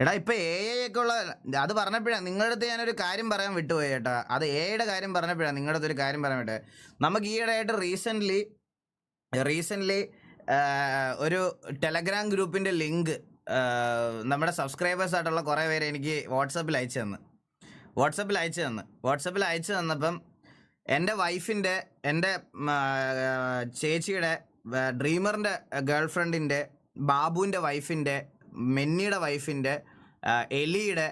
എടാ ഇപ്പൊ എ ഒക്കെ ഉള്ള അത് പറഞ്ഞപ്പോഴാണ് നിങ്ങളുടെ അടുത്ത് ഞാനൊരു കാര്യം പറയാൻ വിട്ടുപോയി ചേട്ടാ അത് എയുടെ കാര്യം പറഞ്ഞപ്പോഴാണ് നിങ്ങളുടെ അടുത്ത് ഒരു കാര്യം പറയാൻ വിട്ടെ നമുക്ക് ഈയിടെയായിട്ട് റീസെന്റ്ലി റീസെന്റ്ലി ഒരു ടെലഗ്രാം ഗ്രൂപ്പിന്റെ ലിങ്ക് നമ്മുടെ സബ്സ്ക്രൈബേഴ്സ് ആയിട്ടുള്ള കുറേ പേര് എനിക്ക് വാട്സപ്പിൽ അയച്ചു തന്നു. വാട്സപ്പിൽ അയച്ചു തന്നു. വാട്സപ്പിൽ അയച്ചു തന്നപ്പം എന്റെ വൈഫിന്റെ എന്റെ ചേച്ചിയുടെ ഡ്രീമറിന്റെ ഗേൾ ഫ്രണ്ടിന്റെ ബാബുവിന്റെ വൈഫിന്റെ മെന്നിയുടെ വൈഫിന്റെ എലിയുടെ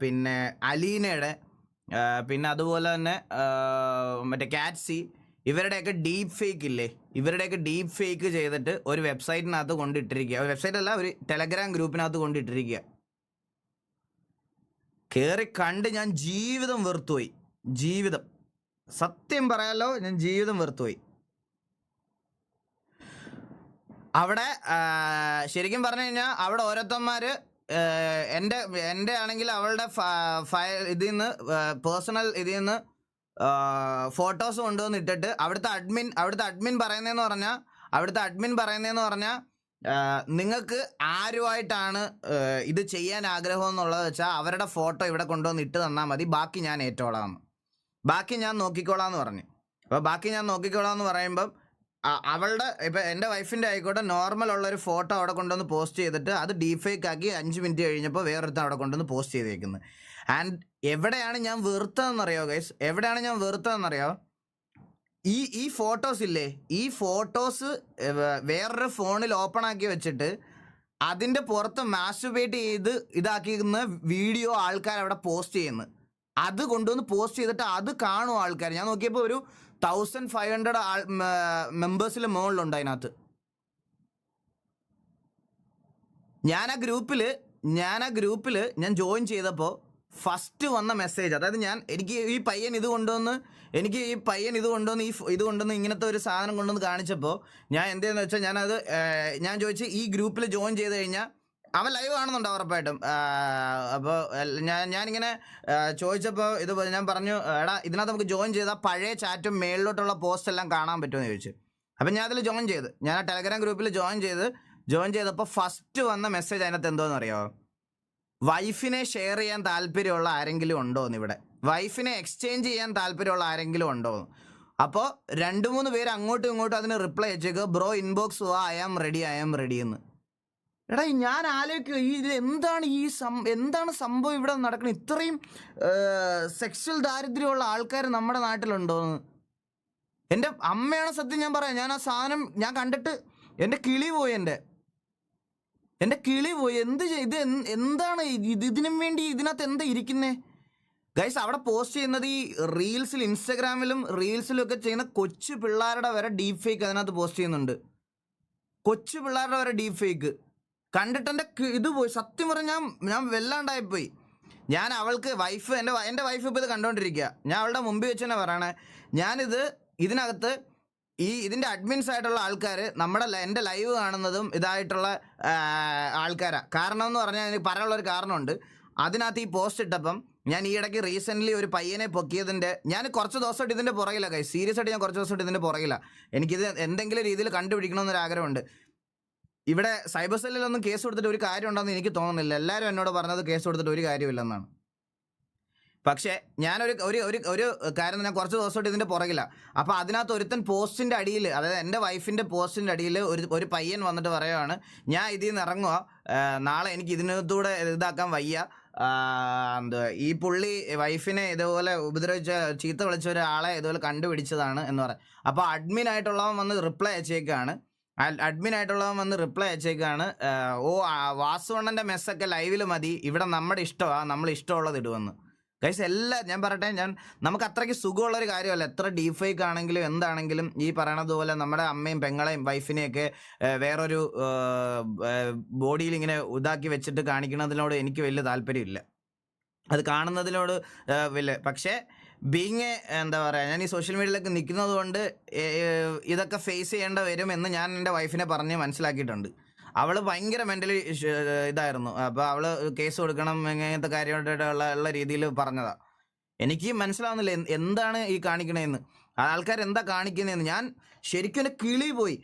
പിന്നെ അലീനയുടെ പിന്നെ അതുപോലെ തന്നെ മറ്റേ കാറ്റ്സി ഇവരുടെയൊക്കെ ഡീപ്പ് ഫേക്ക് ഇല്ലേ? ഇവരുടെയൊക്കെ ഡീപ്പ് ഫേക്ക് ചെയ്തിട്ട് ഒരു വെബ്സൈറ്റിനകത്ത് കൊണ്ടിട്ടിരിക്കുക. വെബ്സൈറ്റ് അല്ല ഒരു ടെലഗ്രാം ഗ്രൂപ്പിനകത്ത് കൊണ്ടിട്ടിരിക്കുക. കയറി കണ്ട് ഞാൻ ജീവിതം വെറുത്തുപോയി. ജീവിതം. സത്യം പറയാലോ ഞാൻ ജീവിതം വെറുത്തുപോയി. അവിടെ ശരിക്കും പറഞ്ഞു കഴിഞ്ഞാൽ അവിടെ ഓരോരുത്തന്മാര് എന്റെ എന്റെ ആണെങ്കിൽ അവളുടെ ഫയൽ ഇതിൽ നിന്ന് പേഴ്സണൽ ഇതിൽ നിന്ന് ഫോട്ടോസ് കൊണ്ടുവന്ന് ഇട്ടിട്ട് അവിടുത്തെ അഡ്മിൻ അവിടുത്തെ അഡ്മിൻ പറയുന്നതെന്ന് പറഞ്ഞാൽ അവിടുത്തെ അഡ്മിൻ പറയുന്നതെന്ന് പറഞ്ഞാൽ നിങ്ങൾക്ക് ആരുമായിട്ടാണ് ഇത് ചെയ്യാൻ ആഗ്രഹം എന്നുള്ളത് വെച്ചാൽ അവരുടെ ഫോട്ടോ ഇവിടെ കൊണ്ടുവന്ന് ഇട്ട് തന്നാൽ മതി ബാക്കി ഞാൻ ഏറ്റോളാം ബാക്കി ഞാൻ നോക്കിക്കോളാം എന്ന് പറഞ്ഞു. അപ്പോൾ ബാക്കി ഞാൻ നോക്കിക്കോളാം എന്ന് പറയുമ്പം അവളുടെ ഇപ്പം എന്റെ വൈഫിന്റെ ആയിക്കോട്ടെ നോർമൽ ഉള്ള ഒരു ഫോട്ടോ അവിടെ കൊണ്ടുവന്ന് പോസ്റ്റ് ചെയ്തിട്ട് അത് ഡീഫേക്ക് ആക്കി അഞ്ച് മിനിറ്റ് കഴിഞ്ഞപ്പോൾ വേറൊരുത്തൻ അവിടെ കൊണ്ടുവന്ന് പോസ്റ്റ് ചെയ്തേക്കുന്നത് ആൻഡ് എവിടെയാണ് ഞാൻ വെറുത്തതെന്നറിയോ ഗൈസ് എവിടെയാണ് ഞാൻ വെറുത്തതെന്നറിയോ? ഈ ഈ ഫോട്ടോസ് ഇല്ലേ? ഈ ഫോട്ടോസ് വേറൊരു ഫോണിൽ ഓപ്പൺ ആക്കി വെച്ചിട്ട് അതിന്റെ പുറത്ത് മാസ്റ്റുബേറ്റ് ചെയ്ത് ഇതാക്കിയിരുന്ന വീഡിയോ ആൾക്കാർ അവിടെ പോസ്റ്റ് ചെയ്യുന്നു. അത് കൊണ്ടുവന്ന് പോസ്റ്റ് ചെയ്തിട്ട് അത് കാണും ആൾക്കാർ ഞാൻ നോക്കിയപ്പോൾ ഒരു തൗസൻഡ് ഫൈവ് ഹൺഡ്രഡ് മെമ്പേഴ്സിൽ മുകളിലുണ്ട് അതിനകത്ത്. ഞാൻ ആ ഗ്രൂപ്പിൽ ഞാൻ ആ ഗ്രൂപ്പിൽ ഞാൻ ജോയിൻ ചെയ്തപ്പോൾ ഫസ്റ്റ് വന്ന മെസ്സേജ് അതായത് ഞാൻ എനിക്ക് ഈ പയ്യൻ ഇത് കൊണ്ടുവന്ന് എനിക്ക് ഈ പയ്യൻ ഇത് കൊണ്ടുവന്ന് ഈ ഇത് കൊണ്ടുവന്ന് ഇങ്ങനത്തെ ഒരു സാധനം കൊണ്ടുവന്ന് കാണിച്ചപ്പോൾ ഞാൻ എന്തെന്ന് വെച്ചാൽ ഞാനത് ഞാൻ ചോദിച്ച് ഈ ഗ്രൂപ്പിൽ ജോയിൻ ചെയ്ത് കഴിഞ്ഞാൽ അവൻ ലൈവ് കാണുന്നുണ്ട് ഉറപ്പായിട്ടും. അപ്പോൾ ഞാൻ ഞാനിങ്ങനെ ചോദിച്ചപ്പോൾ ഇത് ഞാൻ പറഞ്ഞു എടാ ഇതിനകത്ത് നമുക്ക് ജോയിൻ ചെയ്താൽ പഴയ ചാറ്റും മേളിലോട്ടുള്ള പോസ്റ്റ് എല്ലാം കാണാൻ പറ്റുമെന്ന് ചോദിച്ചു. അപ്പം ഞാൻ അതിൽ ജോയിൻ ചെയ്ത്. ഞാൻ ആ ടെലഗ്രാം ഗ്രൂപ്പിൽ ജോയിൻ ചെയ്ത് ജോയിൻ ചെയ്തപ്പോൾ ഫസ്റ്റ് വന്ന മെസ്സേജ് അതിനകത്ത് എന്തോന്ന് അറിയാമോ വൈഫിനെ ഷെയർ ചെയ്യാൻ താല്പര്യമുള്ള ആരെങ്കിലും ഉണ്ടോ എന്ന് ഇവിടെ? വൈഫിനെ എക്സ്ചേഞ്ച് ചെയ്യാൻ താല്പര്യമുള്ള ആരെങ്കിലും ഉണ്ടോ അപ്പോൾ രണ്ട് മൂന്ന് പേര് അങ്ങോട്ടും ഇങ്ങോട്ടും അതിന് റിപ്ലൈ അയച്ചേക്കുക ബ്രോ ഇൻബോക്സ് വാ I am ready I am ready എന്ന്. എടാ ഞാൻ ആലോചിക്കുക ഈ എന്താണ് ഈ സം എന്താണ് സംഭവം ഇവിടെ നടക്കുന്നത് ഇത്രയും സെക്സ്വൽ ദാരിദ്ര്യമുള്ള ആൾക്കാർ നമ്മുടെ നാട്ടിലുണ്ടോന്ന്. എന്റെ അമ്മയാണ് സത്യം ഞാൻ പറയാം ഞാൻ ആ സാധനം ഞാൻ കണ്ടിട്ട് എന്റെ കിളി പോയി എന്റെ എന്റെ കിളി പോയി എന്ത് ഇത് എന്താണ് ഇത് ഇതിനും വേണ്ടി ഇതിനകത്ത് എന്താ ഇരിക്കുന്നേ? ഗൈസ് അവിടെ പോസ്റ്റ് ചെയ്യുന്നത് ഈ റീൽസിൽ ഇൻസ്റ്റഗ്രാമിലും റീൽസിലും ഒക്കെ ചെയ്യുന്ന കൊച്ചു പിള്ളേരുടെ വരെ ഡീപ് ഫേക്ക് അതിനകത്ത് പോസ്റ്റ് ചെയ്യുന്നുണ്ട്. കൊച്ചു പിള്ളേരുടെ വരെ ഡീപ് ഫേക്ക് കണ്ടിട്ട് എന്റെ ഇത് പോയി. സത്യം പറഞ്ഞാൽ ഞാൻ ഞാൻ വല്ലാണ്ടായിപ്പോയി. ഞാൻ അവൾക്ക് വൈഫ് എന്റെ എന്റെ വൈഫ് ഇപ്പോൾ ഇത് കണ്ടുകൊണ്ടിരിക്കുക ഞാൻ അവളുടെ മുമ്പിൽ വെച്ച് തന്നെ പറയണേ. ഞാനിത് ഇതിനകത്ത് ഈ ഇതിന്റെ അഡ്മിൻസ് ആയിട്ടുള്ള ആൾക്കാർ നമ്മുടെ എന്റെ ലൈവ് കാണുന്നതും ഇതായിട്ടുള്ള ആൾക്കാരാണ് കാരണം എന്ന് പറഞ്ഞാൽ എനിക്ക് പറയാനുള്ളൊരു കാരണമുണ്ട്. അതിനകത്ത് ഈ പോസ്റ്റ് ഇട്ടപ്പം ഞാൻ ഈ ഇടയ്ക്ക് റീസെന്റ്ലി ഒരു പയ്യനെ പൊക്കിയതിന്റെ ഞാൻ കുറച്ച് ദിവസമായിട്ട് ഇതിന്റെ പുറകില്ല കൈ സീരിയസ് ആയിട്ട് ഞാൻ കുറച്ച് ദിവസമായിട്ട് ഇതിന്റെ പുറകില്ല എനിക്കിത് എന്തെങ്കിലും രീതിയിൽ കണ്ടുപിടിക്കണമെന്നൊരു ആഗ്രഹമുണ്ട് ഇവിടെ സൈബർ സെല്ലിലൊന്നും കേസ് കൊടുത്തിട്ട് ഒരു കാര്യം ഉണ്ടെന്ന് എനിക്ക് തോന്നുന്നില്ല. എല്ലാവരും എന്നോട് പറഞ്ഞത് കേസ് കൊടുത്തിട്ട് ഒരു കാര്യമില്ലെന്നാണ്. പക്ഷേ ഞാനൊരു ഒരു ഒരു ഒരു കാര്യം ഞാൻ കുറച്ച് ദിവസമായിട്ട് ഇതിന്റെ പുറകിലാണ് അപ്പോൾ അതിനകത്ത് ഒരുത്തൻ പോസ്റ്റിന്റെ അടിയിൽ അതായത് എന്റെ വൈഫിന്റെ പോസ്റ്റിന്റെ അടിയിൽ ഒരു ഒരു പയ്യൻ വന്നിട്ട് പറയുകയാണ് ഞാൻ ഇതിൽ നിന്ന് ഇറങ്ങുക നാളെ എനിക്ക് ഇതിനകത്തൂടെ ഇതാക്കാൻ വയ്യ. എന്തുവാ ഈ പുള്ളി വൈഫിനെ ഇതുപോലെ ഉപദ്രവിച്ച ചീത്ത വിളിച്ച ഒരാളെ ഇതുപോലെ കണ്ടുപിടിച്ചതാണ് എന്ന് പറയാം. അപ്പോൾ അഡ്മിൻ ആയിട്ടുള്ളവൻ വന്ന് റിപ്ലൈ അയച്ചേക്കാണ്. അഡ്മിൻ ആയിട്ടുള്ളവൻ വന്ന് റിപ്ലൈ അയച്ചേക്കാണ്. ഓ വാസുവണ്ണന്റെ മെസ്സൊക്കെ ലൈവിൽ മതി. ഇവിടെ നമ്മുടെ ഇഷ്ടമാണ് നമ്മൾ ഇഷ്ടമുള്ളത് ഇടുവെന്ന്. ഗൈസ് എല്ലാ ഞാൻ പറയട്ടെ ഞാൻ നമുക്ക് അത്രയ്ക്ക് സുഖമുള്ളൊരു കാര്യമല്ല. എത്ര ഡീഫൈക്ക് ആണെങ്കിലും എന്താണെങ്കിലും ഈ പറയണതുപോലെ നമ്മുടെ അമ്മയും പെങ്ങളെയും വൈഫിനെയൊക്കെ വേറൊരു ബോഡിയിൽ ഇങ്ങനെ ഇതാക്കി വെച്ചിട്ട് കാണിക്കുന്നതിനോട് എനിക്ക് വലിയ താല്പര്യമില്ല. അത് കാണുന്നതിനോട് വലിയ പക്ഷേ ബീങ് എന്താ പറയുക ഞാൻ ഈ സോഷ്യൽ മീഡിയയിലൊക്കെ നിൽക്കുന്നത് കൊണ്ട് ഇതൊക്കെ ഫേസ് ചെയ്യേണ്ട വരും എന്ന് ഞാൻ എന്റെ വൈഫിനെ പറഞ്ഞ് മനസ്സിലാക്കിയിട്ടുണ്ട്. അവൾ ഭയങ്കര മെന്റലി ഇതായിരുന്നു. അപ്പോൾ അവൾ കേസ് കൊടുക്കണം ഇങ്ങനത്തെ കാര്യമായിട്ടുള്ള ഉള്ള രീതിയിൽ പറഞ്ഞതാണ് എനിക്ക് മനസ്സിലാവുന്നില്ല എന്താണ് ഈ കാണിക്കണതെന്ന് ആൾക്കാർ എന്താ കാണിക്കുന്നതെന്ന് ഞാൻ ശരിക്കും കിളി പോയി.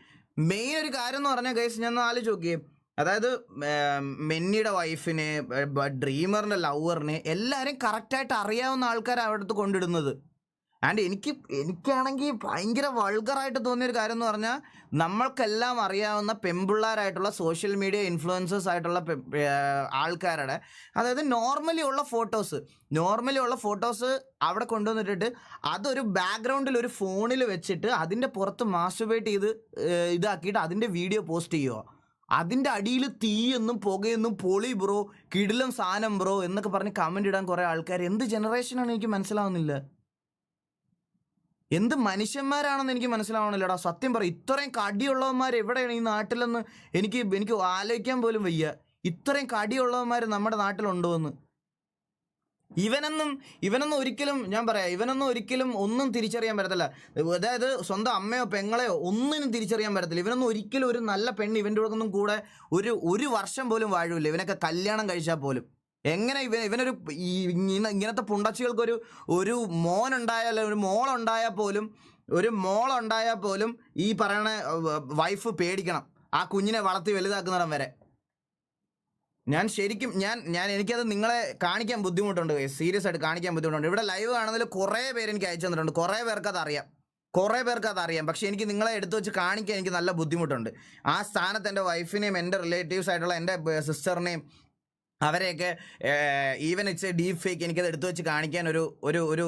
മെയിൻ ഒരു കാര്യം എന്ന് പറഞ്ഞാൽ കേസ് ഞാൻ ആലോചിച്ച് നോക്കിയേ. അതായത് മെന്നിയുടെ വൈഫിനെ ഡ്രീമറിന്റെ ലവറിനെ എല്ലാവരെയും കറക്റ്റായിട്ട് അറിയാവുന്ന ആൾക്കാരാണ് അവിടെ അടുത്ത് കൊണ്ടിടുന്നത്. ആൻഡ് എനിക്ക് എനിക്കാണെങ്കിൽ ഭയങ്കര വൾഗറായിട്ട് തോന്നിയൊരു കാര്യം എന്ന് പറഞ്ഞാൽ നമ്മൾക്കെല്ലാം അറിയാവുന്ന പെമ്പിള്ളാരായിട്ടുള്ള സോഷ്യൽ മീഡിയ ഇൻഫ്ലുവൻസേഴ്സ് ആയിട്ടുള്ള ആൾക്കാരുടെ അതായത് നോർമലി ഉള്ള ഫോട്ടോസ് നോർമലി ഉള്ള ഫോട്ടോസ് അവിടെ കൊണ്ടുവന്നിട്ടിട്ട് അതൊരു ബാക്ക്ഗ്രൗണ്ടിൽ ഒരു ഫോണിൽ വെച്ചിട്ട് അതിന്റെ പുറത്ത് മാസ്റ്റുബേറ്റ് ചെയ്ത് ഇതാക്കിയിട്ട് അതിന്റെ വീഡിയോ പോസ്റ്റ് ചെയ്യുക അതിന്റെ അടിയിൽ തീയെന്നും പുകയെന്നും പൊളി ബ്രോ കിടിലം സാധനം ബ്രോ എന്നൊക്കെ പറഞ്ഞ് കമന്റ് ഇടാൻ കുറേ ആൾക്കാർ എന്ത് ജനറേഷനാണ് എനിക്ക് മനസ്സിലാവുന്നില്ല. എന്ത് മനുഷ്യന്മാരാണെന്ന് എനിക്ക് മനസ്സിലാവണില്ലടാ സത്യം പറ ഇത്രയും കടിയുള്ളവന്മാർ എവിടെയാണ് ഈ നാട്ടിലെന്ന് എനിക്ക് എനിക്ക് ആലോചിക്കാൻ പോലും വയ്യ. ഇത്രയും കടിയുള്ളവന്മാർ നമ്മുടെ നാട്ടിലുണ്ടോ എന്ന് ഇവനൊന്നും ഇവനൊന്നും ഒരിക്കലും ഞാൻ പറയാം ഇവനൊന്നും ഒരിക്കലും ഒന്നും തിരിച്ചറിയാൻ പറ്റത്തില്ല. അതായത് സ്വന്തം അമ്മയോ പെങ്ങളെയോ ഒന്നിനും തിരിച്ചറിയാൻ പറ്റത്തില്ല. ഇവനൊന്നും ഒരിക്കലും ഒരു നല്ല പെണ്ണ് ഇവന്റെ ഒന്നും കൂടെ ഒരു ഒരു വർഷം പോലും വാഴൂല. ഇവനൊക്കെ കല്യാണം കഴിച്ചാൽ പോലും. എങ്ങനെ ഇവ ഇവനൊരു ഇങ്ങനത്തെ പുണ്ടച്ചികൾക്കൊരു ഒരു മോൻ ഒരു മോളുണ്ടായാൽ പോലും ഒരു മോളുണ്ടായാൽ പോലും ഈ പറയണ വൈഫ് പേടിക്കണം. ആ കുഞ്ഞിനെ വളർത്തി വലുതാക്കുന്നിടം വരെ. ഞാൻ ശരിക്കും ഞാൻ ഞാൻ എനിക്കത് നിങ്ങളെ കാണിക്കാൻ ബുദ്ധിമുട്ടുണ്ട് സീരിയസ് ആയിട്ട് കാണിക്കാൻ ബുദ്ധിമുട്ടുണ്ട്. ഇവിടെ ലൈവ് കാണുന്നതിൽ കുറേ പേര് എനിക്ക് അയച്ചു തന്നിട്ടുണ്ട്. കുറേ പേർക്ക് അത് അറിയാം. കുറേ പേർക്ക് അത് അറിയാം. പക്ഷെ എനിക്ക് നിങ്ങളെ എടുത്തു വെച്ച് കാണിക്കാൻ എനിക്ക് നല്ല ബുദ്ധിമുട്ടുണ്ട്. ആ സ്ഥാനത്ത് എന്റെ വൈഫിനെയും എന്റെ റിലേറ്റീവ്സ് ആയിട്ടുള്ള എന്റെ സിസ്റ്ററിനെയും അവരെയൊക്കെ even it's a deep fake എനിക്കത് എടുത്തു വെച്ച് കാണിക്കാൻ ഒരു ഒരു ഒരു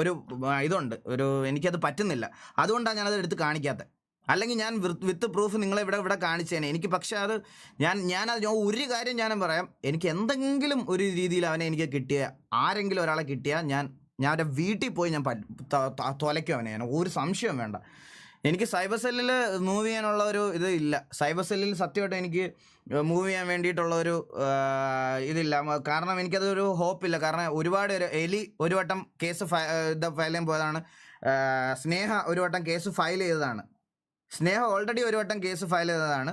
ഒരു ഇതുണ്ട്. ഒരു എനിക്കത് പറ്റുന്നില്ല. അതുകൊണ്ടാണ് ഞാനത് എടുത്ത് കാണിക്കാത്തത്. അല്ലെങ്കിൽ ഞാൻ വിത്ത് പ്രൂഫ് നിങ്ങളെ ഇവിടെ ഇവിടെ കാണിച്ചേനെ. എനിക്ക് പക്ഷേ അത് ഞാൻ ഞാൻ ഞാൻ ഒരു കാര്യം ഞാൻ പറയാം. എനിക്ക് എന്തെങ്കിലും ഒരു രീതിയിൽ അവനെ എനിക്ക് കിട്ടിയ ആരെങ്കിലും ഒരാളെ കിട്ടിയാൽ ഞാൻ ഞാൻ അവരെ വീട്ടിൽ പോയി ഞാൻ തുലയ്ക്കും അവനെ. ഞാൻ ഒരു സംശയം വേണ്ട. എനിക്ക് സൈബർ സെല്ലിൽ മൂവ് ചെയ്യാനുള്ള ഒരു ഇത് ഇല്ല. സൈബർ സെല്ലിൽ സത്യമായിട്ട് എനിക്ക് മൂവ് ചെയ്യാൻ വേണ്ടിയിട്ടുള്ള ഒരു ഇതില്ല. കാരണം എനിക്കതൊരു ഹോപ്പ് ഹോപ്പില്ല കാരണം ഒരുപാട് ഒരു എലി ഒരു വട്ടം കേസ് ഫയ- ഇത് ഫയൽ ചെയ്യാൻ പോയതാണ്. സ്നേഹ ഒരു വട്ടം കേസ് ഫയൽ ചെയ്തതാണ്. സ്നേഹ ഓൾറെഡി ഒരു വട്ടം കേസ് ഫയൽ ചെയ്തതാണ്.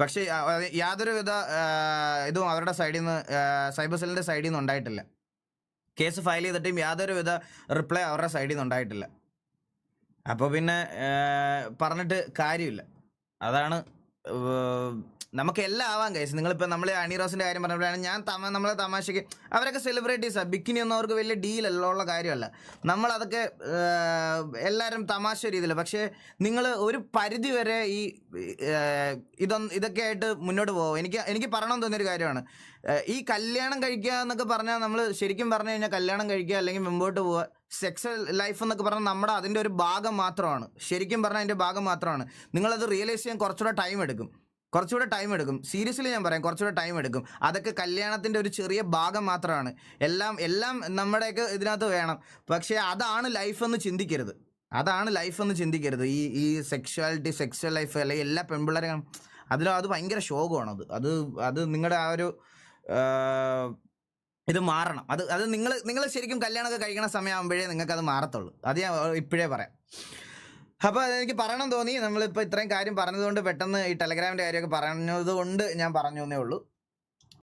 പക്ഷേ യാതൊരു വിധ യാതൊരുവിധ ഇതും അവരുടെ സൈഡിൽ നിന്ന് സൈബർ സെല്ലിന്റെ സൈഡിൽ നിന്ന് ഉണ്ടായിട്ടില്ല. കേസ് ഫയൽ ചെയ്തിട്ടും യാതൊരുവിധ റിപ്ലൈ അവരുടെ സൈഡിൽ നിന്ന് ഉണ്ടായിട്ടില്ല. അപ്പോൾ പിന്നെ പറഞ്ഞിട്ട് കാര്യമില്ല. അതാണ് നമുക്ക് എല്ലാം ആവാം കൈസ് നിങ്ങളിപ്പോൾ നമ്മൾ അണിറോസിന്റെ കാര്യം പറഞ്ഞപ്പോഴാണ് ഞാൻ തമ നമ്മളെ തമാശയ്ക്ക് അവരൊക്കെ സെലിബ്രിറ്റീസാണ് ബിക്കിനി ഒന്നും അവർക്ക് വലിയ ഡീലല്ല ഉള്ള കാര്യമല്ല. നമ്മളതൊക്കെ എല്ലാവരും തമാശ രീതിയിൽ പക്ഷേ നിങ്ങൾ ഒരു പരിധി വരെ ഈ ഇതൊന്നും ഇതൊക്കെ ആയിട്ട് മുന്നോട്ട് പോകും എനിക്ക് എനിക്ക് പറയണമെന്ന് തോന്നിയൊരു കാര്യമാണ്. ഈ കല്യാണം കഴിക്കുക എന്നൊക്കെ പറഞ്ഞാൽ നമ്മൾ ശരിക്കും പറഞ്ഞു കഴിഞ്ഞാൽ കല്യാണം കഴിക്കുക അല്ലെങ്കിൽ മുമ്പോട്ട് പോവുക സെക്സൽ ലൈഫ് എന്നൊക്കെ പറഞ്ഞാൽ നമ്മുടെ അതിന്റെ ഒരു ഭാഗം മാത്രമാണ്. ശരിക്കും പറഞ്ഞാൽ അതിന്റെ ഭാഗം മാത്രമാണ്. നിങ്ങളത് റിയലൈസ് ചെയ്യാൻ കുറച്ചുകൂടെ ടൈം എടുക്കും. കുറച്ചുകൂടെ ടൈം എടുക്കും. സീരിയസ്ലി ഞാൻ പറയാം കുറച്ചുകൂടെ ടൈം എടുക്കും. അതൊക്കെ കല്യാണത്തിന്റെ ഒരു ചെറിയ ഭാഗം മാത്രമാണ്. എല്ലാം എല്ലാം നമ്മുടെയൊക്കെ ഇതിനകത്ത് വേണം. പക്ഷേ അതാണ് ലൈഫ് എന്ന് ചിന്തിക്കരുത്. അതാണ് ലൈഫ് എന്ന് ചിന്തിക്കരുത്. ഈ ഈ സെക്ഷുവാലിറ്റി സെക്സ്വൽ ലൈഫ് അല്ലെങ്കിൽ എല്ലാ പെൺപിള്ളേരും അതിലും അത് ഭയങ്കര ശോകമാണത് അത്. അത് നിങ്ങളുടെ ആ ഒരു ഇത് മാറണം. അത് അത് നിങ്ങൾ നിങ്ങൾ ശരിക്കും കല്യാണമൊക്കെ കഴിക്കണ സമയമാകുമ്പോഴേ നിങ്ങൾക്ക് അത് മാറത്തുള്ളൂ. അത് ഞാൻ ഇപ്പോഴേ പറയാം. അപ്പോൾ എനിക്ക് പറയണം തോന്നി. നമ്മളിപ്പോൾ ഇത്രയും കാര്യം പറഞ്ഞതുകൊണ്ട് പെട്ടെന്ന് ഈ ടെലഗ്രാമിന്റെ കാര്യമൊക്കെ പറഞ്ഞതുകൊണ്ട് ഞാൻ പറഞ്ഞു എന്നേ ഉള്ളൂ.